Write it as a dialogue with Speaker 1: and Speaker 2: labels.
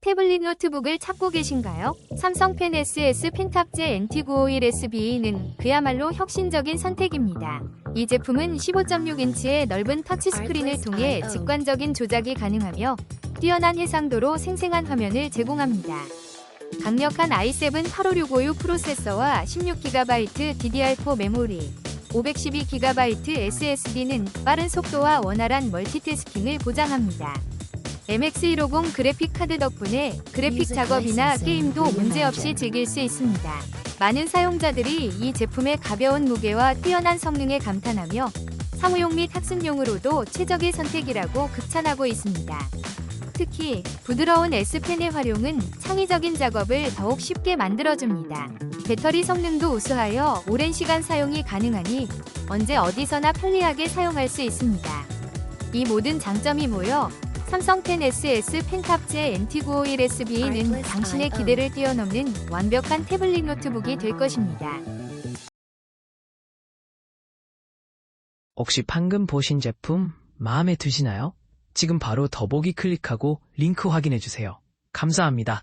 Speaker 1: 태블릿 노트북을 찾고 계신가요? 삼성 펜 SS 펜탑제 NT951SB는 그야말로 혁신적인 선택입니다. 이 제품은 15.6인치의 넓은 터치스크린을 통해 직관적인 조작이 가능하며 뛰어난 해상도로 생생한 화면을 제공합니다. 강력한 i7 8565U 프로세서와 16GB DDR4 메모리, 512GB SSD는 빠른 속도와 원활한 멀티태스킹을 보장합니다. MX150 그래픽 카드 덕분에 그래픽 작업이나 게임도 문제없이 즐길 수 있습니다. 많은 사용자들이 이 제품의 가벼운 무게와 뛰어난 성능에 감탄하며 사무용 및 학습용으로도 최적의 선택이라고 극찬하고 있습니다. 특히 부드러운 S펜의 활용은 창의적인 작업을 더욱 쉽게 만들어줍니다. 배터리 성능도 우수하여 오랜 시간 사용이 가능하니 언제 어디서나 편리하게 사용할 수 있습니다. 이 모든 장점이 모여 삼성 펜 SS 펜탑제 NT951SB는 당신의 기대를 뛰어넘는 완벽한 태블릿 노트북이 될 것입니다.
Speaker 2: 혹시 방금 보신 제품 마음에 드시나요? 지금 바로 더보기 클릭하고 링크 확인해 주세요. 감사합니다.